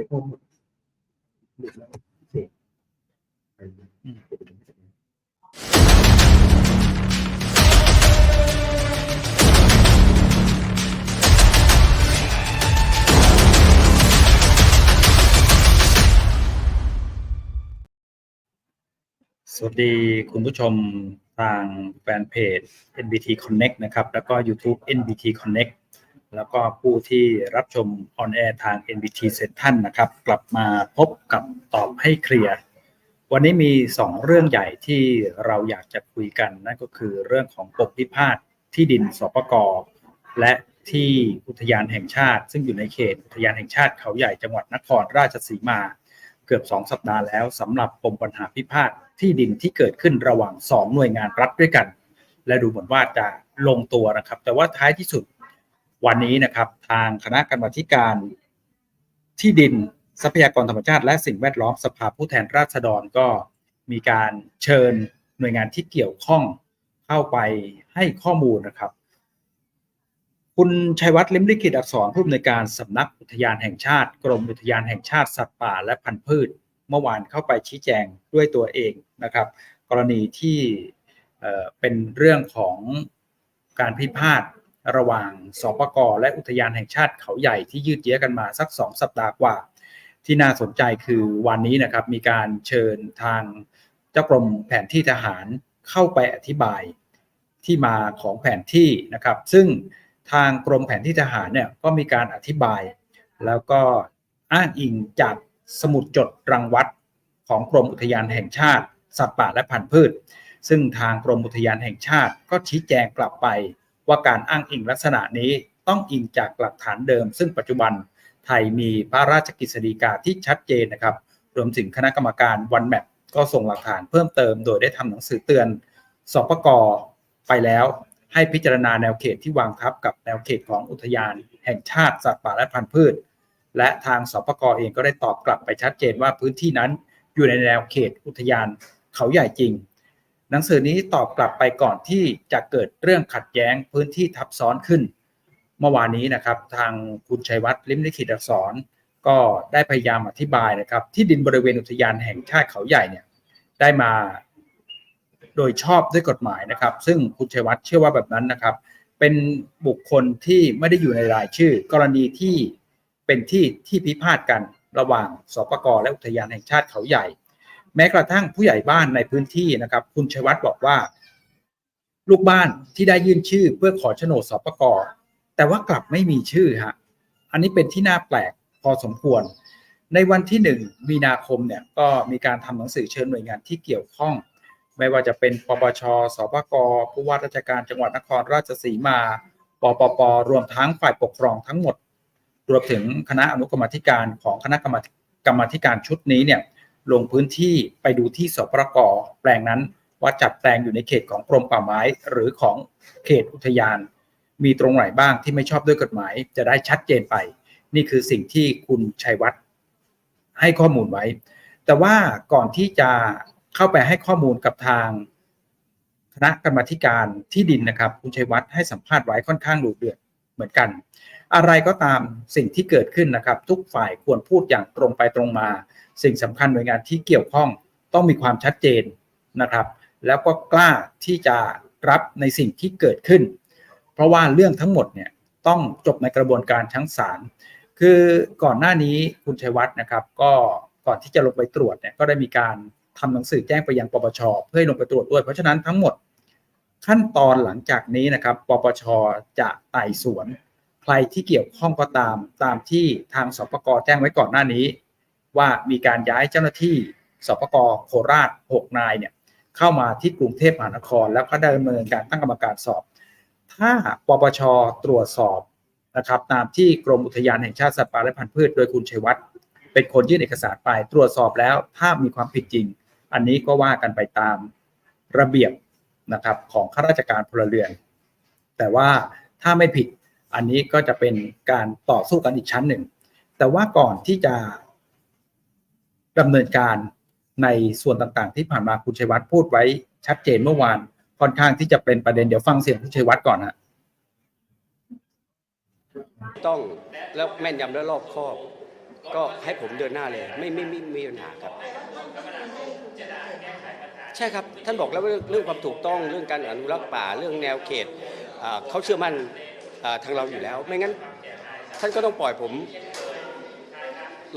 ดี๋ยวพอหมดหมดแล้วเสร็จไปสวัสดีคุณผู้ชมทางแฟนเพจ NBT Connect นะครับ แล้วก็ YouTube NBT Connect แล้วก็ผู้ที่รับชมออนแอร์ทาง NBT c e n t r นะครับ กลับมาพบกับตอบให้เคลียร์ วันนี้มี 2 เรื่องใหญ่ที่เราอยากจะคุยกัน นั่นก็คือเรื่องของปกพิพาทที่ดินสปกและที่อุทยานแห่งชาติ ซึ่งอยู่ในเขตอุทยานแห่งชาติเขาใหญ่จังหวัดนครราชสีมา เกือบ 2 สัปดาห์แล้วสำหรับปมปัญหาพิพาทที่ดินที่เกิดขึ้นระหว่าง 2 หน่วยงานรัฐด้วยกัน และดูเหมือนว่าจะลงตัวนะครับ แต่ว่าท้ายที่สุด วันนี้นะครับ ทางคณะกรรมาการที่ดินทรัพยากรธรรมชาติ และสิ่งแวดล้อมสภาผู้แทนราษฎรก็มีการเชิญหน่วยงานที่เกี่ยวข้องเข้าไปให้ข้อมูลนะครับ คุณชัยวัฒน์ลิมลิขิตอักษรผู้อำนวยการสำนักอุทยานแห่งชาติ กรมอุทยานแห่งชาติสัตว์ป่าและพันธุ์พืช เมื่อวานเข้าไปชี้แจงด้วยตัวเองนะครับ กรณีที่เป็นเรื่องของการพิพาท ระหว่างสปกและอุทยานแห่งชาติเขาใหญ่ที่ยืดเยื้อกันมาสักสองสัปดาห์กว่า ที่น่าสนใจคือวันนี้นะครับมีการเชิญทางเจ้ากรมแผนที่ทหารเข้าไปอธิบายที่มาของแผนที่นะครับ ซึ่งทางกรมแผนที่ทหารเนี่ยก็มีการอธิบาย แล้วก็อ้างอิงจากสมุดจดรังวัดของกรมอุทยานแห่งชาติ สัตว์ป่าและพันธุ์พืช ซึ่งทางกรมอุทยานแห่งชาติก็ชี้แจงกลับไป ว่าการอ้างอิงลักษณะนี้ต้องอิงจากหลักฐานเดิม ซึ่งปัจจุบันไทยมีพระราชกฤษฎีกาที่ชัดเจนนะครับ รวมถึงคณะกรรมการวันแมปก็ส่งหลักฐานเพิ่มเติม โดยได้ทำหนังสือเตือนสปกไปแล้วให้พิจารณาแนวเขตที่วางทับกับแนวเขตของอุทยานแห่งชาติสัตว์ป่าและพันธุ์พืช และทางสปกเองก็ได้ตอบกลับไปชัดเจนว่าพื้นที่นั้นอยู่ในแนวเขตอุทยานเขาใหญ่จริง หนังสือนี้ตอบกลับไปก่อนที่จะเกิดเรื่องขัดแย้งพื้นที่ทับซ้อนขึ้น เมื่อวานนี้นะครับ ทางคุณชัยวัฒน์ลิมลิขิตอักษร ก็ได้พยายามอธิบายนะครับ ที่ดินบริเวณอุทยานแห่งชาติเขาใหญ่เนี่ยได้มาโดยชอบด้วยกฎหมายนะครับ ซึ่งคุณชัยวัฒน์เชื่อว่าแบบนั้นนะครับ เป็นบุคคลที่ไม่ได้อยู่ในรายชื่อ กรณีที่เป็นที่ที่พิพาทกันระหว่างสปกและอุทยานแห่งชาติเขาใหญ่ แม้กระทั่งผู้ใหญ่บ้านในพื้นที่นะครับ คุณชัยวัฒน์บอกว่า ลูกบ้านที่ได้ยื่นชื่อเพื่อขอโฉนดสปกแต่ว่ากลับไม่มีชื่อฮะอันนี้เป็นที่น่าแปลกพอสมควร ในวันที่หนึ่งมีนาคมเนี่ยก็มีการทำหนังสือเชิญหน่วยงานที่เกี่ยวข้อง ไม่ว่าจะเป็นปปชสปกผู้ว่าราชการจังหวัดนครราชสีมาปปปรวมทั้งฝ่ายปกครองทั้งหมด รวมถึงคณะอนุกรรมธิการของคณะกรรมธิการชุดนี้เนี่ย ลงพื้นที่ไปดูที่สปรกแปลงนั้น ว่าจัดแปลงอยู่ในเขตของกรมป่าไม้หรือของเขตอุทยาน มีตรงไหนบ้างที่ไม่ชอบด้วยกฎหมาย จะได้ชัดเจนไป นี่คือสิ่งที่คุณชัยวัฒน์ให้ข้อมูลไว้ แต่ว่าก่อนที่จะเข้าไปให้ข้อมูลกับทางคณะกรรมธิการที่ดินนะครับ คุณชัยวัฒน์ให้สัมภาษณ์ไว้ค่อนข้างดุเดือดเหมือนกัน อะไรก็ตามสิ่งที่เกิดขึ้นนะครับ ทุกฝ่ายควรพูดอย่างตรงไปตรงมา สิ่งสำคัญหน่วยงานที่เกี่ยวข้องต้องมีความชัดเจนนะครับ แล้วก็กล้าที่จะรับในสิ่งที่เกิดขึ้น เพราะว่าเรื่องทั้งหมดเนี่ยต้องจบในกระบวนการชั้นศาลคือก่อนหน้านี้คุณชัยวัฒน์นะครับ ก็ก่อนที่จะลงไปตรวจเนี่ยก็ได้มีการทำหนังสือแจ้งไปยังปปชเพื่อลงไปตรวจด้วย เพราะฉะนั้นทั้งหมดขั้นตอนหลังจากนี้นะครับ ปปชจะไต่สวน รที่เกี่ยวข้องก็ตามตามที่ทางสปกแจ้งไว้ก่อนหน้านี้ ว่ามีการย้ายเจ้าหน้าที่สปกโคราช 6 นายเนี่ยเข้ามาที่กรุงเทพมหานคร แล้วก็ได้ดำเนินการตั้งกรรมการสอบ ถ้าปปชตรวจสอบนะครับตามที่กรมอุทยานแห่งชาติสัตว์ป่าและพันธุ์พืช โดยคุณชัยวัฒน์เป็นคนยื่นเอกสารไปตรวจสอบแล้วถ้ามีความผิดจริง อันนี้ก็ว่ากันไปตามระเบียบนะครับของข้าราชการพลเรือน แต่ว่าถ้าไม่ผิด อันนี้ก็จะเป็นการต่อสู้กันอีกชั้นหนึ่ง แต่ว่าก่อนที่จะดำเนินการในส่วนต่างๆ ที่ผ่านมาคุณชัยวัฒน์พูดไว้ชัดเจนเมื่อวานค่อนข้างที่จะเป็นประเด็นเดี๋ยวฟังเสียงคุณชัยวัฒน์ก่อนฮะต้องแล้วแม่นยำและรอบคอบก็ให้ผมเดินหน้าเลย ไม่ไม่ไม่ไมีปัญหาครับ ใช่ครับท่านบอกแล้วว่าเรื่องความถูกต้องเรื่องการอนุรักษ์ป่าเรื่องแนวเขตเขาเชื่อมั่น ทางเราอยู่แล้ว ไม่งั้นท่านก็ต้องปล่อยผม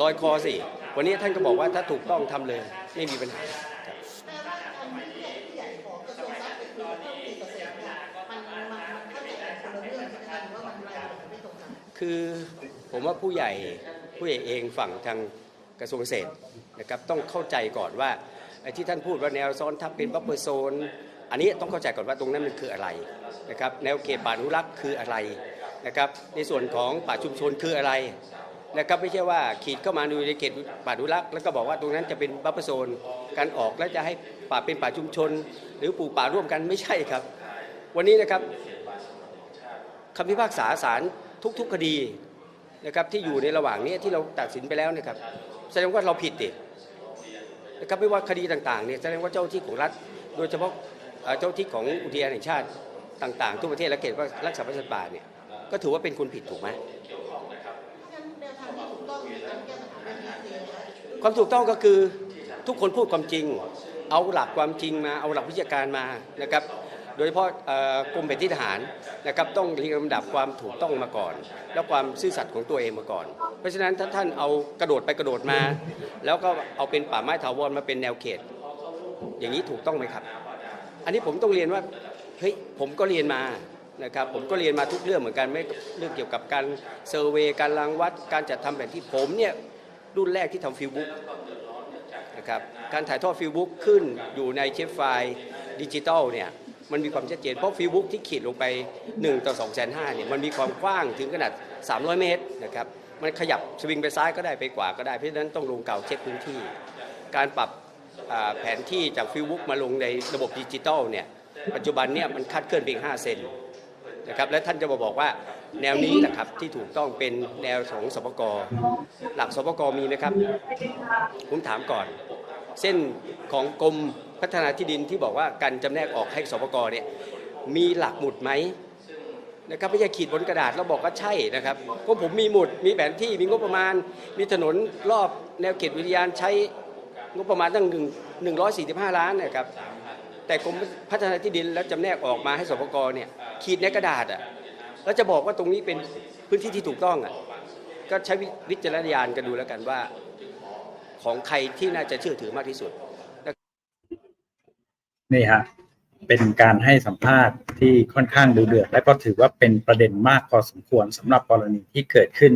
ลอยคอสิ วันนี้ท่านก็บอกว่าถ้าถูกต้องทำเลย ไม่มีปัญหาคือเพิ่มกี่เปอร์เซ็นต์เนี่ยมันมันมันเข้าใจกันคนละเรื่องใช่ไหมคะหรือว่ามันรายละเอียดไม่ตรงกันคือผมว่าผู้ใหญ่ผู้ใหญ่เองฝั่งทางกระทรวงเกษตรนะครับต้องเข้าใจก่อนว่าไอ้ที่ท่านพูดว่าแนวซ้อนทับเป็นบัฟเฟอร์โซน อันนี้ต้องเข้าใจก่อนว่าตรงนั้นมันคืออะไรนะครับแนวเขตป่าอนุรักษ์คืออะไรนะครับในส่วนของป่าชุมชนคืออะไรนะครับไม่ใช่ว่าขีดเข้ามาดูในเขตป่าอนุรักษ์แล้วก็บอกว่าตรงนั้นจะเป็นบัฟเฟอร์โซนการออกแล้วจะให้ป่าเป็นป่าชุมชน หรือปลูกป่าร่วมกันไม่ใช่ครับ วันนี้นะครับคำพิพากษาศาลทุกๆคดีนะครับที่อยู่ในระหว่างนี้ที่เราตัดสินไปแล้วนะครับ แสดงว่าเราผิดดินะครับไม่ว่าคดีต่างๆเนี่ยแสดงว่าเจ้าที่ของรัฐ โดยเฉพาะ เจ้าที่ของอุทยานแห่งชาติต่างๆทุกประเทศและเขตว่ารักษาพันธุ์สัตว์ป่าเนี่ยก็ถือว่าเป็นคนผิดถูกไหมความถูกต้องก็คือทุกคนพูดความจริง เอาหลักความจริงมาเอาหลักวิชาการมานะครับโดยเฉพาะกรมแผนที่ทหารนะครับต้องเรียงลำดับความถูกต้องมาก่อน แล้วความซื่อสัตย์ของตัวเองมาก่อน เพราะฉะนั้นถ้าท่านเอากระโดดไปกระโดดมา แล้วก็เอาเป็นป่าไม้ถาวรมาเป็นแนวเขต อย่างนี้ถูกต้องไหมครับ อันนี้ผมต้องเรียนว่าเฮ้ยผมก็เรียนมานะครับผมก็เรียนมาทุกเรื่องเหมือนกันไม่เรื่องเกี่ยวกับการเซอร์เวย์การรังวัด การจัดทำแผนที่ผมเนี่ยรุ่นแรกที่ทำฟิลบุ๊กนะครับการถ่ายทอดฟิลบุ๊กขึ้นอยู่ในเชฟไฟล์ดิจิตอลเนี่ยมันมีความชัดเจนเพราะฟิลบุ๊กที่ขีดลงไป 1 ต่อ2 5 0 0 0เนี่ยมันมีความกว้างถึงขนาด 300 เมตรนะครับมันขยับสวิงไปซ้ายก็ได้ไปขวาก็ได้เพราะฉะนั้นต้องลงเก่าเช็คพื้นที่ การปรับ แผนที่จากฟิลบุ๊กมาลงในระบบดิจิตอลเนี่ยปัจจุบันเนี่ยมันคาดเคลื่อนเพียง5เซนนะครับและท่านจะมาบอกว่าแนวนี้แหละครับที่ถูกต้องเป็นแนวของสปกหลักสปกมีไหมครับผมถามก่อน เส้นของกรมพัฒนาที่ดินที่บอกว่าการจำแนกออกให้สปกเนี่ยมีหลักหมุดไหมนะครับไม่ใช่ขีดบนกระดาษแล้วบอกว่าใช่นะครับก็ผมมีหมุดมีแผนที่มีงบประมาณ มีถนนรอบแนวเขตวิทยานใช้ งบประมาณตั้งหนึ่งหนึ่งร้อยสี่สิบห้าล้านนะครับแต่กรมพัฒนาที่ดินแล้วจำแนกออกมาให้สปกเนี่ยขีดในกระดาษอะแล้วจะบอกว่าตรงนี้เป็นพื้นที่ที่ถูกต้องอะก็ใช้วิจารณญาณกันดูแล้วกันว่า ของใครที่น่าจะเชื่อถือมากที่สุดนี่ฮะเป็นการให้สัมภาษณ์ที่ค่อนข้างดูเดือดและก็ถือว่าเป็นประเด็นมากพอสมควรสำหรับกรณีที่เกิดขึ้น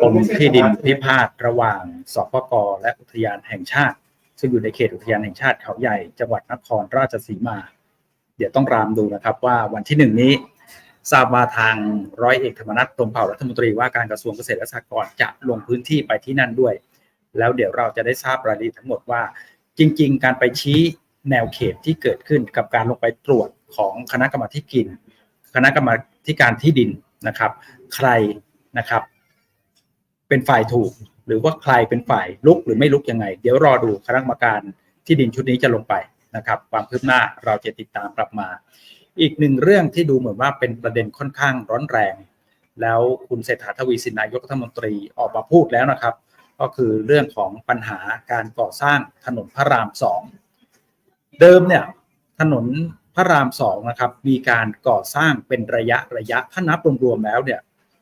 กรมที่ดินพิพาทระหว่างสปกและอุทยานแห่งชาติ ซึ่งอยู่ในเขตอุทยานแห่งชาติเขาใหญ่จังหวัดนครราชสีมา เดี๋ยวต้องรามดูนะครับว่าวันที่หนึ่งนี้ทราบว่าทางร้อยเอกธรรมนัฐพรหมเผ่ารัฐมนตรีว่าการกระทรวงเกษตรและสหกรณ์จะลงพื้นที่ไปที่นั่นด้วย แล้วเดี๋ยวเราจะได้ทราบรายละเอียดทั้งหมดว่า จริง ๆ การไปชี้แนวเขตที่เกิดขึ้นกับการลงไปตรวจของคณะกรรมาธิการคณะกรรมาธิการที่ดินนะครับ ใครนะครับ เป็นฝ่ายถูก หรือว่าใครเป็นฝ่ายลุกหรือไม่ลุกยังไง เดี๋ยวรอดูคณะกรรมการที่ดินชุดนี้จะลงไปนะครับความคืบหน้าเราจะติดตามกลับมา อีกหนึ่งเรื่องที่ดูเหมือนว่าเป็นประเด็นค่อนข้างร้อนแรง แล้วคุณเศรษฐาทวีสินนายกรัฐมนตรีออกมาพูดแล้วนะครับ ก็คือเรื่องของปัญหาการก่อสร้างถนนพระรามสองเดิมเนี่ยถนนพระรามสองนะครับมีการก่อสร้างเป็นระยะระยะถ้านับรวมๆแล้วเนี่ย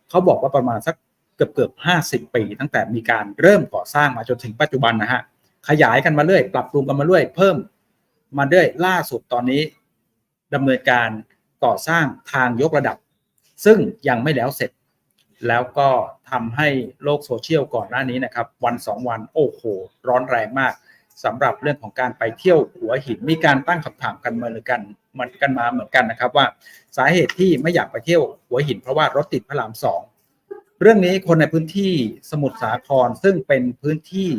เขาบอกว่าประมาณสัก เกือบเกือบห้าสิบปี ตั้งแต่มีการเริ่มก่อสร้างมาจนถึงปัจจุบันนะฮะขยายกันมาเรื่อย ปรับปรุงกันมาเรื่อย เพิ่มมาเรื่อยล่าสุดตอนนี้ดำเนินการก่อสร้างทางยกระดับ ซึ่งยังไม่แล้วเสร็จ แล้วก็ทำให้โลกโซเชียลก่อนหน้านี้นะครับ วันสองวันโอ้โห ร้อนแรงมากสำหรับเรื่องของการไปเที่ยวหัวหินมีการตั้งคำถามกันมาเหมือนกันมันกันมาเหมือนกันนะครับว่า สาเหตุที่ไม่อยากไปเที่ยวหัวหินเพราะว่ารถติดพระรามสอง เรื่องนี้คนในพื้นที่สมุทรสาครซึ่งเป็นพื้นที่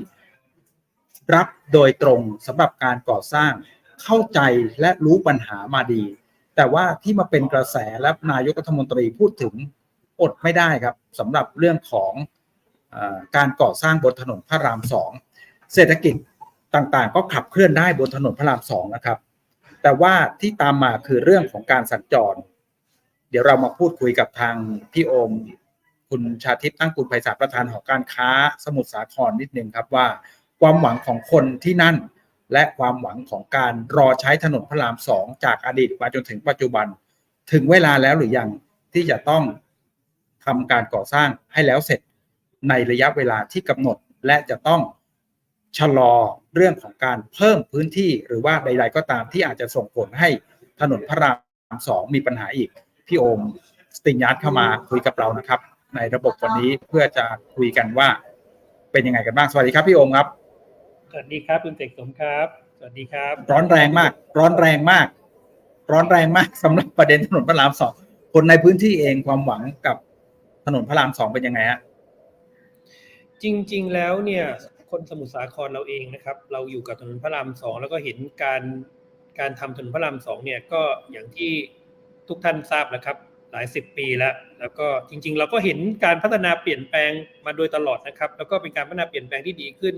รับโดยตรงสำหรับการก่อสร้างเข้าใจและรู้ปัญหามาดี แต่ว่าที่มาเป็นกระแสและนายกรัฐมนตรีพูดถึงอดไม่ได้ครับสำหรับเรื่องของอการก่อสร้างบนถนนพระรามสองเศรษฐกิจต่างๆ ก็ขับเคลื่อนได้บนถนนพระรามสองนะครับ แต่ว่าที่ตามมาคือเรื่องของการสัญจร เดี๋ยวเรามาพูดคุยกับทางพี่โอม คุณชาทิพย์ตั้งกุลไพศาลประธานหอการค้า สมุทรสาครนิดนึงครับว่า ความหวังของคนที่นั่น และความหวังของการรอใช้ถนนพระรามสองจากอดีตมาจนถึงปัจจุบัน ถึงเวลาแล้วหรือยังที่จะต้องทำการก่อสร้างให้แล้วเสร็จในระยะเวลาที่กำหนดและจะต้องชะลอเรื่องของการเพิ่มพื้นที่หรือว่าใด ๆ ก็ตามที่อาจจะส่งผลให้ถนนพระรามสองมีปัญหาอีก พี่โอมสติญญาตเข้ามาคุยกับเรานะครับ ในระบบวันนี้เพื่อจะคุยกันว่า เป็นยังไงกันบ้างสวัสดีครับพี่โอมครับสวัสดีครับคุณเสกสมครับ สวัสดีครับ ร้อนแรงมาก ร้อนแรงมาก ร้อนแรงมากสำหรับประเด็นถนนพระรามสองคนในพื้นที่เองความหวังกับถนนพระรามสองเป็นยังไงฮะจริง ๆ แล้วเนี่ยคนสมุทรสาครเราเองนะครับ เราอยู่กับถนนพระรามสองแล้วก็เห็นการการทำถนนพระรามสองเนี่ยก็อย่างที่ทุกท่านทราบแล้วครับ หลายสิบปีแล้ว แล้วก็จริง ๆ เราก็เห็นการพัฒนาเปลี่ยนแปลงมาโดยตลอดนะครับ แล้วก็เป็นการพัฒนาเปลี่ยนแปลงที่ดีขึ้น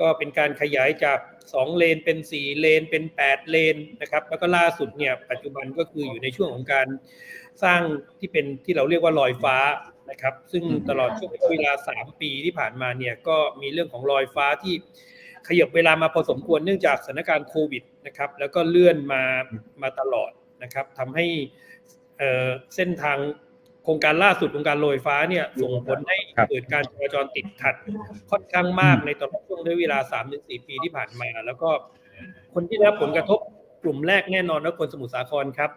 ก็เป็นการขยายจาก 2 เลนเป็น 4 เลน เป็น 8 เลนนะครับ แล้วก็ล่าสุดเนี่ยปัจจุบันก็คืออยู่ในช่วงของการสร้างที่เป็นที่เราเรียกว่าลอยฟ้านะครับ ซึ่งตลอดช่วงเวลา 3 ปีที่ผ่านมาเนี่ยก็มีเรื่องของลอยฟ้าที่ขยับเวลามาพอสมควรเนื่องจากสถานการณ์โควิดนะครับ แล้วก็เลื่อนมามาตลอดนะครับทำให้ เอ่อเส้นทางโครงการล่าสุดโครงการลอยฟ้าเนี่ยส่งผลให้ครับเกิดการจราจรติดขัดค่อนข้างมากในตลอดช่วงระยะเวลา3-4ปีที่ผ่านมา แล้วก็คนที่ได้รับผลกระทบกลุ่มแรกแน่นอนและคนสมุทรสาครครับ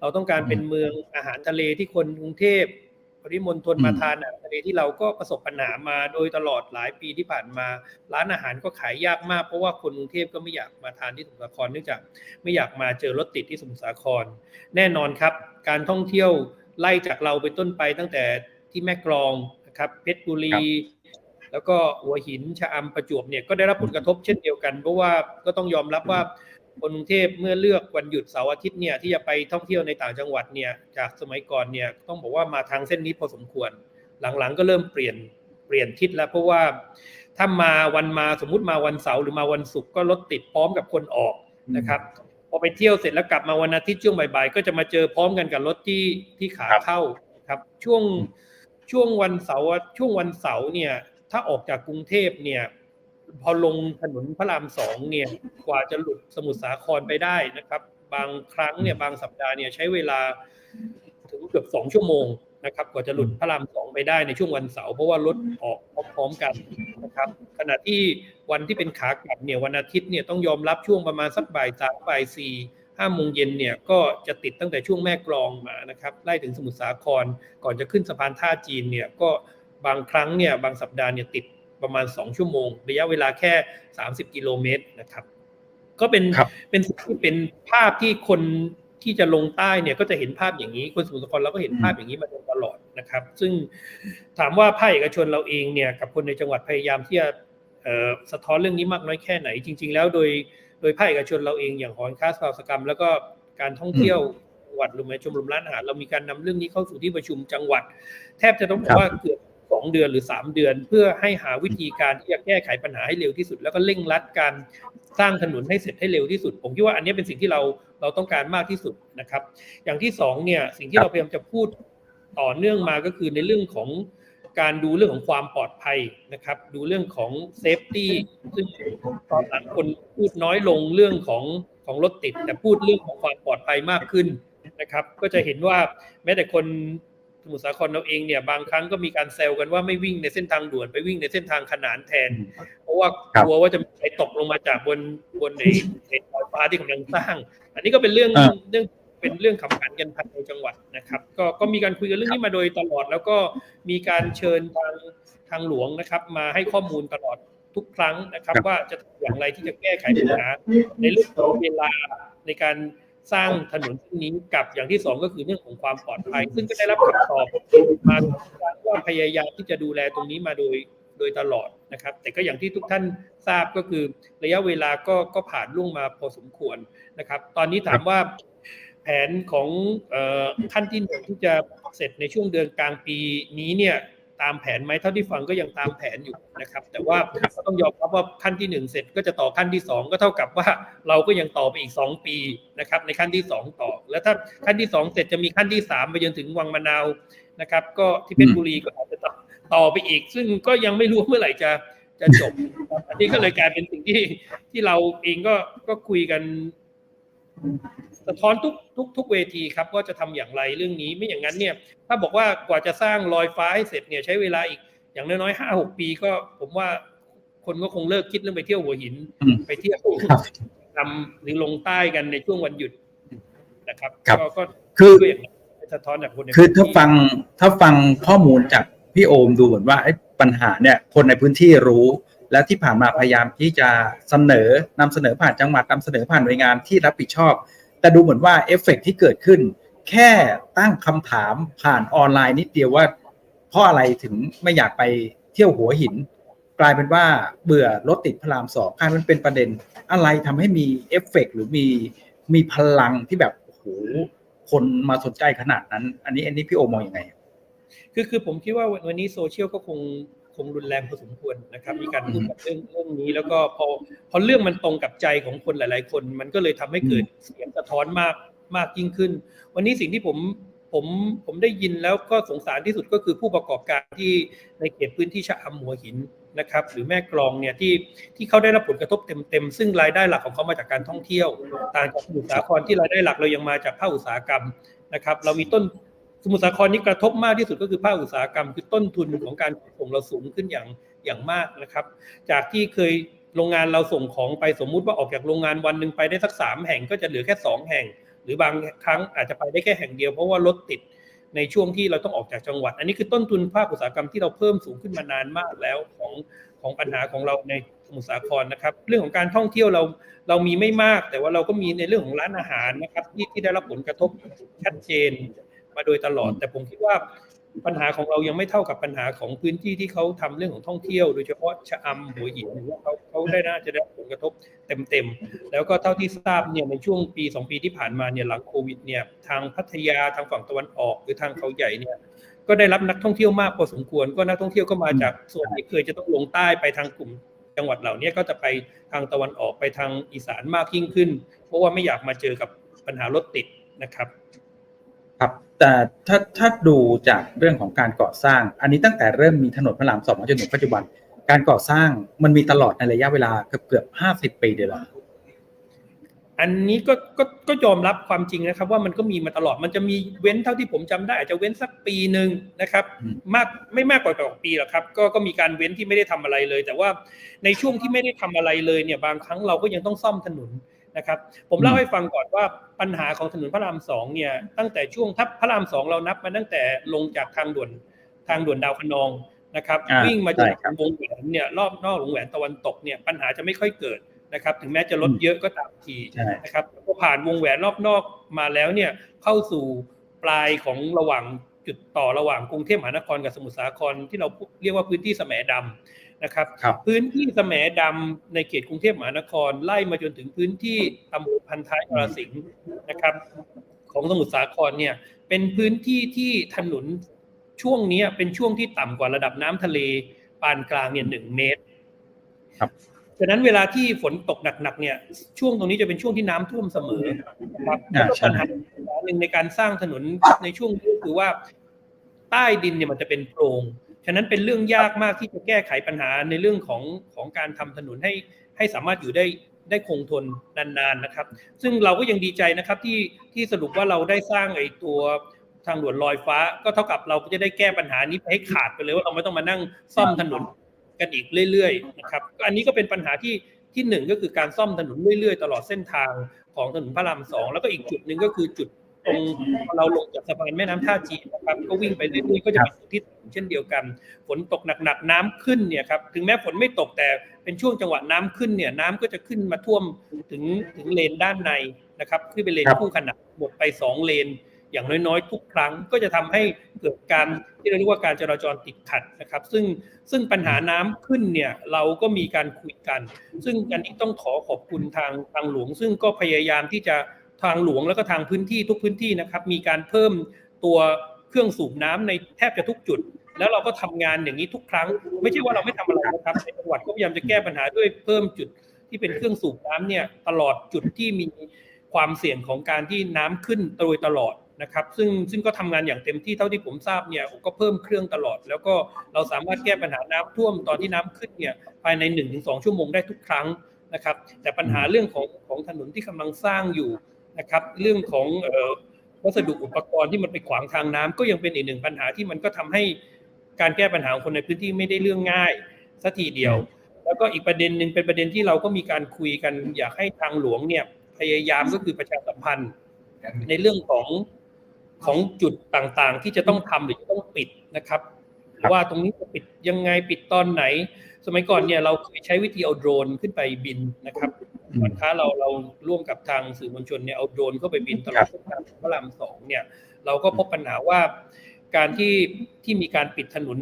เราต้องการเป็นเมืองอาหารทะเลที่คนกรุงเทพปริมณฑลมาทานอาหารทะเลที่เราก็ประสบปัญหามาโดยตลอดหลายปีที่ผ่านมา ร้านอาหารก็ขายยากมากเพราะว่าคนกรุงเทพก็ไม่อยากมาทานที่สมุทรสาครเนื่องจากไม่อยากมาเจอรถติดที่สมุทรสาคร แน่นอนครับ การท่องเที่ยวไล่จากเราไปต้นไปตั้งแต่ที่แม่กลองนะครับเพชรบุรี แล้วก็หัวหินชะอำประจวบเนี่ยก็ได้รับผลกระทบเช่นเดียวกัน เพราะว่าก็ต้องยอมรับว่าคนกรุงเทพเมื่อเลือกวันหยุดเสาร์อาทิตย์เนี่ยที่จะไปท่องเที่ยวในต่างจังหวัดเนี่ยจากสมัยก่อนเนี่ยต้องบอกว่ามาทางเส้นนี้พอสมควร หลังๆ ก็เริ่มเปลี่ยนเปลี่ยนทิศแล้วเพราะว่าถ้ามาวันมาสมมุติมาวันเสาร์หรือมาวันศุกร์ก็รถติดพร้อมกับคนออกนะครับ พอไปเที่ยวเสร็จแล้วกลับมาวันอาทิตย์ช่วงบ่ายๆก็จะมาเจอพร้อมกันกับรถที่ที่ขาครับเข้าครับช่วงช่วงวันเสาร์ช่วงวันเสาร์เนี่ย ถ้าออกจากกรุงเทพเนี่ย พอลงถนนพระรามสองเนี่ยกว่าจะหลุดสมุทรสาครไปได้นะครับ บางครั้งเนี่ยบางสัปดาห์เนี่ยใช้เวลาถึงเกือบสองชั่วโมง นะครับกว่าจะหลุดพระรามสองไปได้ในช่วงวันเสาร์เพราะว่ารถออกพร้อมๆกันนะครับขณะที่วันที่เป็นขากลับเนี่ยวันอาทิตย์เนี่ยต้องยอมรับช่วงประมาณสักบ่ายสามบ่ายสี่ห้าโมงเย็นเนี่ยก็จะติดตั้งแต่ช่วงแม่กลองมานะครับไล่ถึงสมุทรสาคร ก่อนจะขึ้นสะพานท่าจีนเนี่ยก็บางครั้งเนี่ยบางสัปดาห์เนี่ยติดประมาณ 2 ชั่วโมง ระยะเวลาแค่ 30 กิโลเมตรนะครับ ก็เป็นครับเป็นสิ่งที่เป็นภาพที่คน ที่จะลงใต้เนี่ยก็จะเห็นภาพอย่างนี้คนสมุทรสาครเราก็เห็นภาพอย่างนี้มาโดยตลอดนะครับ ซึ่งถามว่าภาคเอกชนเราเองเนี่ยกับคนในจังหวัดพยายามที่จะสะท้อนเรื่องนี้มากน้อยแค่ไหน จริง ๆ แล้วโดยโดยภาคเอกชนเราเองอย่างหอการค้าสภาสาหกรรม แล้วก็การท่องเที่ยวจังหวัดรือแม้ชมรมร้านอาหารเรามีการนำเรื่องนี้เข้าสู่ที่ประชุมจังหวัด แทบจะต้องบอกว่าเกือบ สองเดือนหรือสามเดือน เพื่อให้หาวิธีการที่จะแก้ไขปัญหาให้เร็วที่สุด แล้วก็เร่งรัดการสร้างถนนให้เสร็จให้เร็วที่สุด ผมคิดว่าอันนี้เป็นสิ่งที่เราเราต้องการมากที่สุดนะครับ อย่างที่สองเนี่ยสิ่งที่เราพยายามจะพูดต่อเนื่องมาก็คือในเรื่องของการดูเรื่องของความปลอดภัยนะครับ ดูเรื่องของเซฟตี้ซึ่งตอนหลังคนพูดน้อยลงเรื่องของของรถติด แต่พูดเรื่องของความปลอดภัยมากขึ้นนะครับ ก็จะเห็นว่าแม้แต่คน สมุทรสาครเราเองเนี่ยบางครั้งก็มีการแซวกันว่าไม่วิ่งในเส้นทางด่วนไปวิ่งในเส้นทางขนานแทน เพราะว่าครับกลัวว่าจะมีใครตกลงมาจากบนบนไอ้ไอ้ลอยฟ้าที่กำลังสร้าง อันนี้ก็เป็นเรื่องอ่าเรื่องเป็นเรื่องขำขันกันภายในจังหวัดนะครับ ก็ก็มีการคุยกันเรื่องนี้มาโดยตลอด แล้วก็มีการเชิญทางทางหลวงนะครับ มาให้ข้อมูลตลอดทุกครั้งนะครับครับว่าจะทำอย่างไรที่จะแก้ไขปัญหาในเรื่องของเวลาในการ สร้างถนนเส้นนี้กับอย่างที่สองก็คือเรื่องของความปลอดภัย ซึ่งก็ได้รับคำตอบมาว่าพยายามที่จะดูแลตรงนี้มาโดยโดยตลอดนะครับ แต่ก็อย่างที่ทุกท่านทราบก็คือระยะเวลาก็ก็ผ่านล่วงมาพอสมควรนะครับ ตอนนี้ถามว่าแผนของออขั้นที่หนึ่งที่จะเสร็จในช่วงเดือนกลางปีนี้เนี่ย ตามแผนไหมเท่าที่ฟังก็ยังตามแผนอยู่นะครับ แต่ว่าก็ต้องยอมรับว่าขั้นที่หนึ่งเสร็จก็จะต่อขั้นที่สองก็เท่ากับว่าเราก็ยังต่อไปอีกสองปีนะครับในขั้นที่สองต่อ แล้วถ้าขั้นที่สองเสร็จจะมีขั้นที่สามไปจนถึงวังมะนาวนะครับ ก็ที่เพชรบุรีก็อาจจะต่อต่อไปอีก ซึ่งก็ยังไม่รู้เมื่อไหร่จะจะจบอันนี้ก็เลยกลายเป็นสิ่งที่ที่เราเองก็ก็คุยกัน สะท้อนทุกทุกทุกเวทีครับว่าจะทำอย่างไรเรื่องนี้ไม่อย่างนั้นเนี่ย ถ้าบอกว่ากว่าจะสร้างลอยฟ้าให้เสร็จเนี่ยใช้เวลาอีกอย่างน้อยๆห้าหกปีก็ผมว่าคนก็คงเลิกคิดเรื่องไปเที่ยวหัวหินอืมไปเที่ยวครับทำหรือลงใต้กันในช่วงวันหยุดนะครับครับก็ก็คือด้วยอย่างนั้นสะท้อนจากคนในคือถ้าพื้นที่ฟังถ้าฟังข้อมูลจากพี่โอมดูเหมือนว่าไอ้ปัญหาเนี่ย คนในพื้นที่รู้ และที่ผ่านมาพยายามที่จะเสนอนำเสนอผ่านจังหวัดนำเสนอผ่านหน่วยงานที่รับผิดชอบ แต่ดูเหมือนว่าเอฟเฟกต์ที่เกิดขึ้น แค่ตั้งคำถามผ่านออนไลน์นิดเดียวว่า เพราะอะไรถึงไม่อยากไปเที่ยวหัวหิน กลายเป็นว่าเบื่อรถติดพระรามสองกลายเป็นเป็นประเด็นอะไรทำให้มีเอฟเฟกต์หรือมีมีพลังที่แบบโอ้โหคนมาสนใจขนาดนั้น อันนี้อันนี้พี่โอมองอยังไงคือคือผมคิดว่าวันนี้โซเชียลก็คง งรุนแรงพอสมควรนะครับ มีการพูดกับเรื่องเรื่องนี้ แล้วก็พอพอเรื่องมันตรงกับใจของคนหลาย ๆ คน มันก็เลยทำให้เกิดเสียงสะท้อนมากมากยิ่งขึ้น วันนี้สิ่งที่ผมผมผมได้ยินแล้วก็สงสารที่สุดก็คือผู้ประกอบการที่ในเขตพื้นที่ชะอำหัวหินนะครับ หรือแม่กลองเนี่ยที่ที่เขาได้รับผลกระทบเต็มๆซึ่งรายได้หลักของเขามาจากการท่องเที่ยว ต่างจากสมุทรสาครที่รายได้หลักเรายังมาจากภาคอุตสาหกรรมนะครับ เรามีต้น สมุทรสาครนี่กระทบมากที่สุดก็คือภาคอุตสาหกรรมคือต้นทุนของการขนส่งเราสูงขึ้นอย่างอย่างมากนะครับ จากที่เคยโรงงานเราส่งของไปสมมุติว่าออกจากโรงงานวันหนึ่งไปได้สักสามแห่งก็จะเหลือแค่สองแห่ง หรือบางครั้งอาจจะไปได้แค่แห่งเดียวเพราะว่ารถติดในช่วงที่เราต้องออกจากจังหวัด อันนี้คือต้นทุนภาคอุตสาหกรรมที่เราเพิ่มสูงขึ้นมานานมากแล้วของของปัญหาของเราในสมุทรสาครนะครับ เรื่องของการท่องเที่ยวเราเรามีไม่มาก แต่ว่าเราก็มีในเรื่องของร้านอาหารนะครับที่ที่ได้รับผลกระทบชัดเจน มาโดยตลอด แต่ผมคิดว่าปัญหาของเรายังไม่เท่ากับปัญหาของพื้นที่ที่เขาทำเรื่องของท่องเที่ยว โดยเฉพาะชะอำหัวหินเนี่ยเขาเขาได้น่าจะได้รับผลกระทบเต็มๆ แล้วก็เท่าที่ทราบเนี่ยในช่วงปีสองปีที่ผ่านมาเนี่ยหลังโควิดเนี่ยทางพัทยาทางฝั่งตะวันออก หรือทางเขาใหญ่เนี่ยก็ได้รับนักท่องเที่ยวมากพอสมควร ก็นักท่องเที่ยวก็มาจากส่วนที่เคยจะต้องลงใต้ไปทางกลุ่มจังหวัดเหล่านี้ก็จะไปทางตะวันออกไปทางอีสานมากยิ่งขึ้น เพราะว่าไม่อยากมาเจอกับปัญหารถติดนะครับครับ แต่ถ้าถ้าดูจากเรื่องของการก่อสร้าง อันนี้ตั้งแต่เริ่มมีถนนพระรามสองมาจนถึงปัจจุบัน การก่อสร้างมันมีตลอดในระยะเวลาเกือบเกือบห้าสิบปีเลยเหรออันนี้ก็ก็ก็ยอมรับความจริงนะครับ ว่ามันก็มีมาตลอดมันจะมีเว้นเท่าที่ผมจำได้อาจจะเว้นสักปีหนึ่งนะครับอืมมากไม่มากกว่าสองปีหรอกครับ ก็ก็มีการเว้นที่ไม่ได้ทำอะไรเลย แต่ว่าในช่วงที่ไม่ได้ทำอะไรเลยเนี่ยบางครั้งเราก็ยังต้องซ่อมถนนนะครับ ผมเล่าให้ฟังก่อนว่า ปัญหาของถนนพระรามสองเนี่ยตั้งแต่ช่วงทัพพระรามสองเรานับมาตั้งแต่ลงจากทางด่วนทางด่วนดาวคะนองนะครับอ่าวิ่งมาจนใช่ครัถึบงวงแหวนเนี่ยรอบนอกวงแหวนตะวันตกเนี่ยปัญหาจะไม่ค่อยเกิดนะครับ ถึงแม้จะลดเยอะก็ตามทีใช่นะครับพอผ่านวงแหวนรอบนอกมาแล้วเนี่ยเข้าสู่ปลายของระหว่างจุดต่อระหว่างกรุงเทพมหานครกับสมุทรสาครที่เราเรียกว่าพื้นที่แสมดำ นะครับครับพื้นที่แสมดำในเขตกรุงเทพมหานครไล่มาจนถึงพื้นที่ตำบลพันท้ายนรสิงห์นะครับ ของสมุทรสาครเนี่ยเป็นพื้นที่ที่ถนนช่วงเนี้ยเป็นช่วงที่ต่ำกว่าระดับน้ำทะเลปานกลางเนี่ยหนึ่งเมตรครับฉะนั้นเวลาที่ฝนตกหนักๆเนี่ย ช่วงตรงนี้จะเป็นช่วงที่น้ำท่วมเสมอนะครับอ่าแล้วก็ใช่ปัญหาหนึ่งในการสร้างถนนในช่วงนี้ก็คือว่าใต้ดินเนี่ยมันจะเป็นโพรงฉะนั้นเป็นเรื่องยากมากที่จะแก้ไขปัญหาในเรื่องของของการทำถนนให้ให้สามารถอยู่ได้ได้คงทนนานๆนะครับ ซึ่งเราก็ยังดีใจนะครับที่ที่สรุปว่าเราได้สร้างไอ้ตัวทางด่วนลอยฟ้า ก็เท่ากับเราก็จะได้แก้ปัญหานี้ไปให้ขาดไปเลยว่าเราไม่ต้องมานั่งซ่อมถนนกันอีกเรื่อยๆนะครับอันนี้ก็เป็นปัญหาที่ที่หนึ่งก็คือการซ่อมถนนเรื่อยๆ ตลอดเส้นทางของถนนพระรามสองแล้วก็อีกจุดหนึ่งก็คือจุด ตรงเราลงจากสะพานแม่น้ำท่าจีนนะครับก็วิ่งไปเรื่อยๆก็จะเป็นจุดที่เช่นเดียวกัน ฝนตกหนักๆน้ำขึ้นเนี่ยครับถึงแม้ฝนไม่ตกแต่เป็นช่วงจังหวะน้ำขึ้นเนี่ยน้ำก็จะขึ้นมาท่วมถึงถึงเลนด้านในนะครับขึ้นเป็นเลนคู่ขนานหมดไปสองเลน อย่างน้อยๆ ทุกครั้งก็จะทำให้เกิดการที่เราเรียกว่าการจราจรติดขัดนะครับ ซึ่งซึ่งปัญหาน้ำขึ้นเนี่ยเราก็มีการคุยกัน ซึ่งอันนี้ต้องขอขอบคุณทางทางหลวง ซึ่งก็พยายามที่จะ ทางหลวงแล้วก็ทางพื้นที่ทุกพื้นที่นะครับ มีการเพิ่มตัวเครื่องสูบน้ำในแทบจะทุกจุด แล้วเราก็ทำงานอย่างนี้ทุกครั้ง ไม่ใช่ว่าเราไม่ทำอะไรนะครับในจังหวัดก็พยายามจะแก้ปัญหาด้วยเพิ่มจุดที่เป็นเครื่องสูบน้ำเนี่ยตลอดจุดที่มีความเสี่ยงของการที่น้ำขึ้นโดยตลอดนะครับ ซึ่งซึ่งก็ทำงานอย่างเต็มที่เท่าที่ผมทราบเนี่ยก็เพิ่มเครื่องตลอด แล้วก็เราสามารถแก้ปัญหาน้ำท่วมตอนที่น้ำขึ้นเนี่ยภายใน 1-2 ชั่วโมงได้ทุกครั้งนะครับ แต่ปัญหาเรื่องของของถนนที่กำลังสร้างอยู่ นะครับเรื่องของเอ่อวัสดุอุปกรณ์ที่มันไปขวางทางน้ำก็ยังเป็นอีกหนึ่งปัญหาที่มันก็ทำให้การแก้ปัญหาของคนในพื้นที่ไม่ได้เรื่องง่ายสัทีเดียว แล้วก็อีกประเด็นหนึ่งเป็นประเด็นที่เราก็มีการคุยกัน อยากให้ทางหลวงเนี่ยพยายามก็คือประชาสัมพันธ์ ในเรื่องของของจุดต่างๆ ที่จะต้องทำหรือจะต้องปิดนะครับครับ ว่าตรงนี้จะปิดยังไงปิดตอนไหน สมัยก่อนเนี่ยเราเคยใช้วิธีเอาโดรนขึ้นไปบินนะครับ อืมวันค้าเราเราร่วมกับทางสื่อมวลชนเนี่ยเอาโดรนเข้าไปบินตลอดเส้นทางพระรามสองเนี่ยเราก็พบปัญหาว่าการที่ที่มีการปิดถนน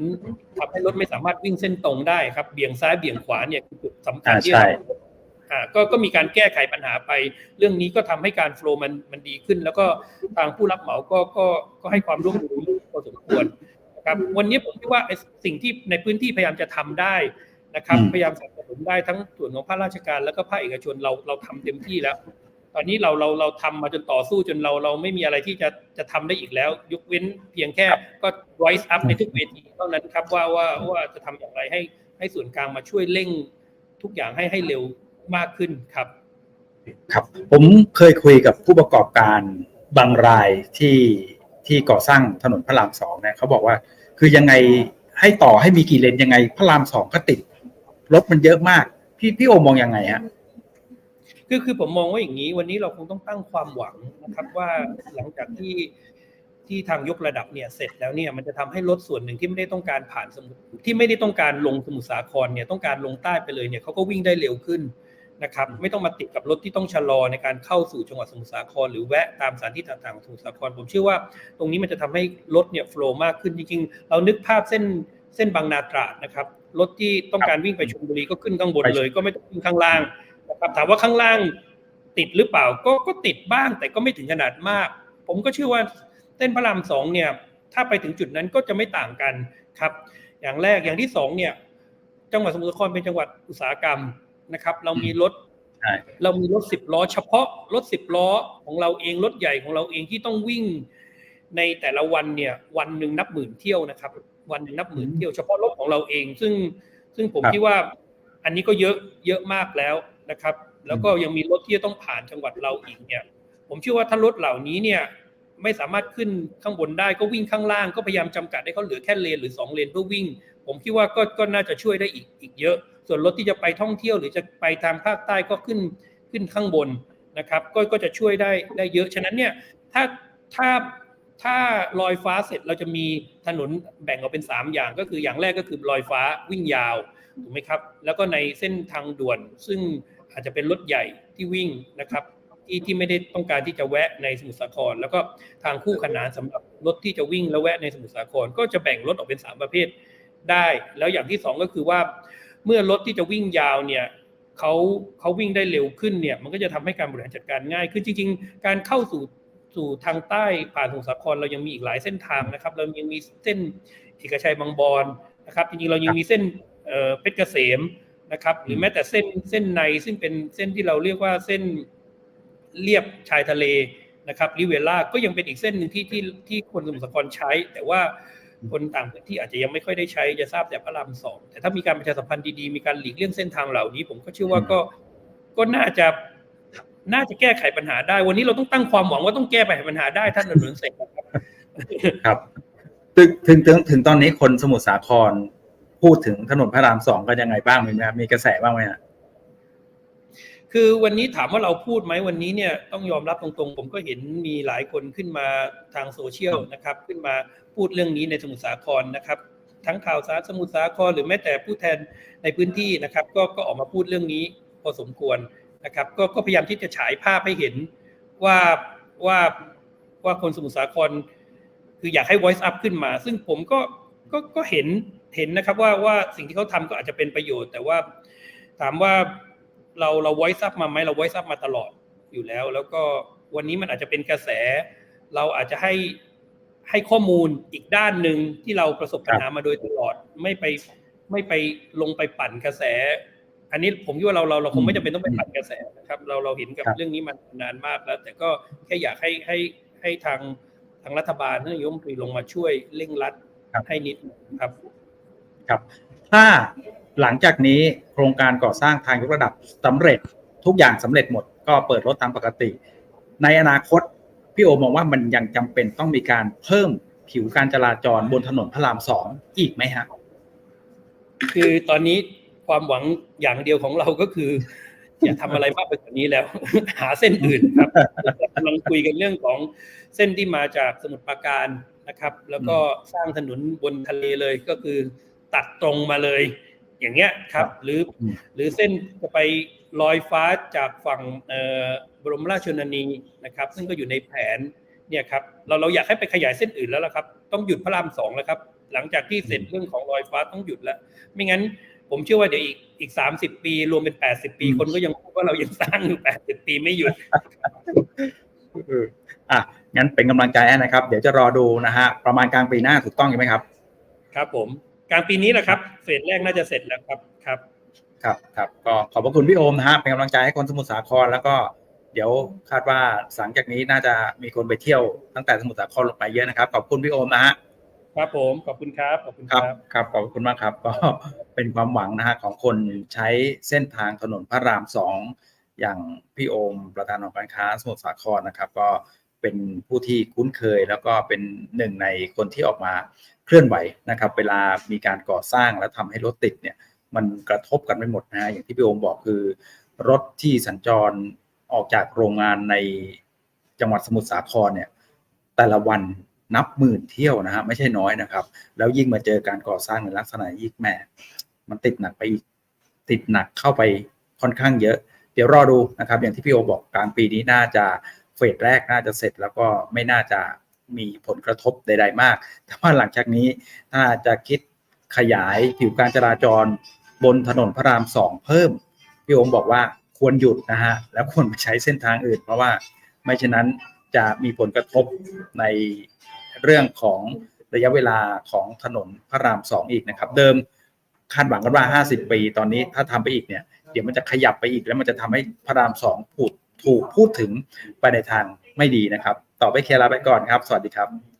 ทำให้รถไม่สามารถวิ่งเส้นตรงได้ครับเบี่ยงซ้ายเบี่ยงขวาเนี่ยคือจุดสำคัญอ่าที่ใช่เราอ่าก็ก็มีการแก้ไขปัญหาไป เรื่องนี้ก็ทำให้การโฟล์มันมันดีขึ้น แล้วก็ทางผู้รับเหมาก็ก็ก็ให้ความร่วมมือพอสมควรนะครับวันนี้ผมคิดว่าไอ้สิ่งที่ในพื้นที่พยายามจะทำได้ นะครับอืมพยายามสนับสนุนได้ทั้งส่วนของภาคราชการแล้วก็ภาคเอกชนเราเราทำเต็มที่แล้ว ตอนนี้เราเราเราทำมาจนต่อสู้จนเราเราไม่มีอะไรที่จะจะทำได้อีกแล้ว ยกเว้นเพียงแค่ก็ rise up ในทุกเวทีเท่านั้นครับว่าว่าว่าจะทำอย่างไรให้ให้ส่วนกลางมาช่วยเร่งทุกอย่างให้ให้เร็วมากขึ้นครับ ครับ ผมเคยคุยกับผู้ประกอบการบางรายที่ที่ก่อสร้างถนนพระรามสองเนี่ยเขาบอกว่า คือยังไงให้ต่อให้มีกี่เลนยังไงพระรามสองก็ติด รถมันเยอะมาก พี่พี่โอมองยังไงฮะคือคือผมมองว่าอย่างนี้ วันนี้เราคงต้องตั้งความหวังนะครับว่าหลังจากที่ที่ทางยกระดับเนี่ยเสร็จแล้วเนี่ยมันจะทำให้รถส่วนหนึ่งที่ไม่ได้ต้องการผ่านสมุทรที่ไม่ได้ต้องการลงสมุทรสาครเนี่ยต้องการลงใต้ไปเลยเนี่ยเขาก็วิ่งได้เร็วขึ้นนะครับไม่ต้องมาติดกับรถที่ต้องชะลอในการเข้าสู่จังหวัดสมุทรสาครหรือแวะตามสถานที่ต่างๆของสมุทรสาครผมเชื่อว่า ตรงนี้มันจะทำให้รถเนี่ยโฟล์มากขึ้นจริงๆ เรานึกภาพเส้นเส้นบางนาตราดนะครับ รถที่ต้องการวิ่งไปชลบุรีก็ขึ้นข้างบนเลย ก็ไม่ต้องขึ้นข้างล่างนะครับถามว่าข้างล่างติดหรือเปล่าก็ก็ติดบ้างแต่ก็ไม่ถึงขนาดมาก ผมก็เชื่อว่าเส้นพระรามสองเนี่ยถ้าไปถึงจุดนั้นก็จะไม่ต่างกันครับ อย่างแรกอย่างที่สองเนี่ย จังหวัดสมุทรสาครเป็นจังหวัดอุตสาหกรรมนะครับ เรามีรถใช่เรามีรถสิบล้อ เฉพาะรถสิบล้อของเราเองรถใหญ่ของเราเองที่ต้องวิ่งในแต่ละวันเนี่ยวันหนึ่งนับหมื่นเที่ยวนะครับ วันหนึ่งนับหมื่นเที่ยวเฉพาะรถของเราเอง ซึ่งซึ่งผมครับคิดว่าอันนี้ก็เยอะเยอะมากแล้วนะครับ แล้วก็ยังมีรถที่จะต้องผ่านจังหวัดเราอีกเนี่ย ผมเชื่อว่าถ้ารถเหล่านี้เนี่ยไม่สามารถขึ้นข้างบนได้ก็วิ่งข้างล่างก็พยายามจำกัดให้เขาเหลือแค่เลนหรือสองเลนเพื่อวิ่ง ผมคิดว่าก็ก็น่าจะช่วยได้อีกอีกเยอะ ส่วนรถที่จะไปท่องเที่ยวหรือจะไปทางภาคใต้ก็ขึ้นขึ้นข้างบนนะครับ ก็ก็จะช่วยได้ได้เยอะฉะนั้นเนี่ยถ้าถ้า ถ้าลอยฟ้าเสร็จเราจะมีถนนแบ่งออกเป็น 3 อย่าง ก็คืออย่างแรกก็คือลอยฟ้าวิ่งยาวถูกไหมครับแล้วก็ในเส้นทางด่วน ซึ่งอาจจะเป็นรถใหญ่ที่วิ่งนะครับที่ที่ไม่ได้ต้องการที่จะแวะในสมุทรสาคร แล้วก็ทางคู่ขนานสำหรับรถที่จะวิ่งแล้วแวะในสมุทรสาคร ก็จะแบ่งรถออกเป็นสามประเภทได้ แล้วอย่างที่สองก็คือว่าเมื่อรถที่จะวิ่งยาวเนี่ยเขาเขาวิ่งได้เร็วขึ้นเนี่ยมันก็จะทำให้การบริหารจัดการง่ายขึ้นจริง ๆ การเข้าสู่ สู่ทางใต้ผ่านสมุทรสาครเรายังมีอีกหลายเส้นทางนะครับ เรายังมีเส้นเอกชัยบางบอนนะครับจริงๆเรายังมีเส้นเพชรเกษมนะครับ หรือแม้แต่เส้นเส้นในซึ่งเป็นเส้นที่เราเรียกว่าเส้นเลียบชายทะเลนะครับริเวล่าก็ยังเป็นอีกเส้นหนึ่งที่ที่ที่คนสมุทรสาครใช้ แต่ว่าคนต่างพื้นที่อาจจะยังไม่ค่อยได้ใช้จะทราบแต่พระรามสองแต่ถ้ามีการประชาสัมพันธ์ดีๆมีการหลีกเลี่ยงเส้นทางเหล่านี้ ผมก็เชื่อว่าก็ก็น่าจะ น่าจะแก้ไขปัญหาได้ วันนี้เราต้องตั้งความหวังว่าต้องแก้ไขปัญหาได้ถ้าถนนเสร็จนะครับครับถึงถึงถึงถึงตอนนี้คนสมุทรสาครพูดถึงถนนพระรามสองกันยังไงบ้างมีไหมครับมีกระแสบ้างไหมฮะคือวันนี้ถามว่าเราพูดไหมวันนี้เนี่ยต้องยอมรับตรงๆ ผมก็เห็นมีหลายคนขึ้นมาทางโซเชียลนะครับ ขึ้นมาพูดเรื่องนี้ในสมุทรสาครนะครับ ทั้งข่าวสารสมุทรสาครหรือแม้แต่ผู้แทนในพื้นที่นะครับ ก็ก็ออกมาพูดเรื่องนี้พอสมควร นะครับก็ก็พยายามที่จะฉายภาพให้เห็นว่าว่าว่าคนสมุทรสาคร คืออยากให้ voice up ขึ้นมา ซึ่งผมก็ก็ก็เห็นเห็นนะครับว่าว่าสิ่งที่เขาทำก็อาจจะเป็นประโยชน์ แต่ว่าถามว่าเราเรา voice up มาไหมเรา voice up มาตลอดอยู่แล้ว แล้วก็วันนี้มันอาจจะเป็นกระแส เราอาจจะให้ให้ข้อมูลอีกด้านหนึ่งที่เราประสบปัญหามาโดยตลอดไม่ไปไม่ไปลงไปปั่นกระแส อันนี้ผมคิดว่าเราเราเราคงไม่จำเป็นต้องไปปั่นกระแสนะครับเราเราเห็นกับครับเรื่องนี้มานานมากแล้ว แต่ก็แค่อยากให้ให้ให้ทางทางรัฐบาลท่านนายกรัฐมนตรีลงมาช่วยเร่งรัดครับให้นิดครับ ครับ ถ้าหลังจากนี้โครงการก่อสร้างทางยกระดับสำเร็จทุกอย่างสำเร็จหมด ก็เปิดรถตามปกติ ในอนาคตพี่โอมองว่ามันยังจำเป็นต้องมีการเพิ่มผิวการจราจรบนถนนพระรามสองอีกไหมฮะคือตอนนี้ ความหวังอย่างเดียวของเราก็คือ อย่าทำอะไรมากไปกว่านี้แล้ว หาเส้นอื่นครับกำลังคุยกันเรื่องของเส้นที่มาจากสมุทรปราการนะครับ แล้วก็สร้างถนนบนทะเลเลยก็คือตัดตรงมาเลย อย่างเงี้ยครับ หรืออมหรือเส้นจะไปลอยฟ้าจากฝั่งเอ่อบรมราชชนนีนะครับ ซึ่งก็อยู่ในแผนเนี่ยครับเราเราอยากให้ไปขยายเส้นอื่นแล้วล่ะครับ ต้องหยุดพระรามสองแล้วครับ หลังจากที่เสร็จเรื่องของลอยฟ้าต้องหยุดแล้ว ไม่งั้น ผมเชื่อว่าเดี๋ยวอีกอีกสามสิบปีรวมเป็นแปดสิบปีอืมคนก็ยังพูดว่าเรายังสร้างอยู่แปดสิบปีไม่หยุดเอออะงั้นเป็นกำลังใจให้นะครับ เดี๋ยวจะรอดูนะฮะประมาณกลางปีหน้าถูกต้องใช่ไหมครับ ครับผมกลางปีนี้แหละครับเฟสแรกน่าจะเสร็จแล้วครับครับครับครับก็ขอบพระคุณพี่โอมนะฮะเป็นกำลังใจให้คนสมุทรสาครแล้วก็เดี๋ยวคาดว่าหลังจากนี้น่าจะมีคนไปเที่ยวตั้งแต่สมุทรสาครลงไปเยอะนะครับ ขอบคุณพี่โอมนะฮะ ครับผมขอบคุณครับขอบคุณคครัรับบครับขอบคุณมากครับ ก็เป็นความหวังนะฮะของคนใช้เส้นทางถนนพระรามสองอย่างพี่โอมประธานองค์การค้าสมุทรสาครนะครับ ก็เป็นผู้ที่คุ้นเคย แล้วก็เป็นหนึ่งในคนที่ออกมาเคลื่อนไหวนะครับ เวลามีการก่อสร้างแล้วทำให้รถติดเนี่ย มันกระทบกันไม่หมดนะฮะอย่างที่พี่โอมบอกคือ รถที่สัญจรออกจากโรงงานในจังหวัดสมุทรสาครเนี่ย แต่ละวัน นับหมื่นเที่ยวนะฮะไม่ใช่น้อยนะครับ แล้วยิ่งมาเจอการก่อสร้างในลักษณะยิ่งแหม่มันติดหนักไปอีกติดหนักเข้าไปค่อนข้างเยอะ เดี๋ยวรอดูนะครับ อย่างที่พี่โอบอกกลางปีนี้น่าจะเฟสแรกน่าจะเสร็จแล้วก็ไม่น่าจะมีผลกระทบใด ๆ มาก แต่ว่าหลังจากนี้ถ้าจะคิดขยายผิวการจราจรบนถนนพระรามสองเพิ่ม พี่โอมบอกว่าควรหยุดนะฮะ แล้วควรไปใช้เส้นทางอื่น เพราะว่าไม่เช่นนั้นจะมีผลกระทบใน เรื่องของระยะเวลาของถนนพระรามสองอีกนะครับ เดิมคาดหวังกันว่า 50 ปี ตอนนี้ถ้าทำไปอีกเนี่ยเดี๋ยวมันจะขยับไปอีกแล้วมันจะทำให้พระรามสองผูดถูกพูดถึงไปในทางไม่ดีนะครับ ต่อไปเคลียร์ลาไปก่อนครับ สวัสดีครับ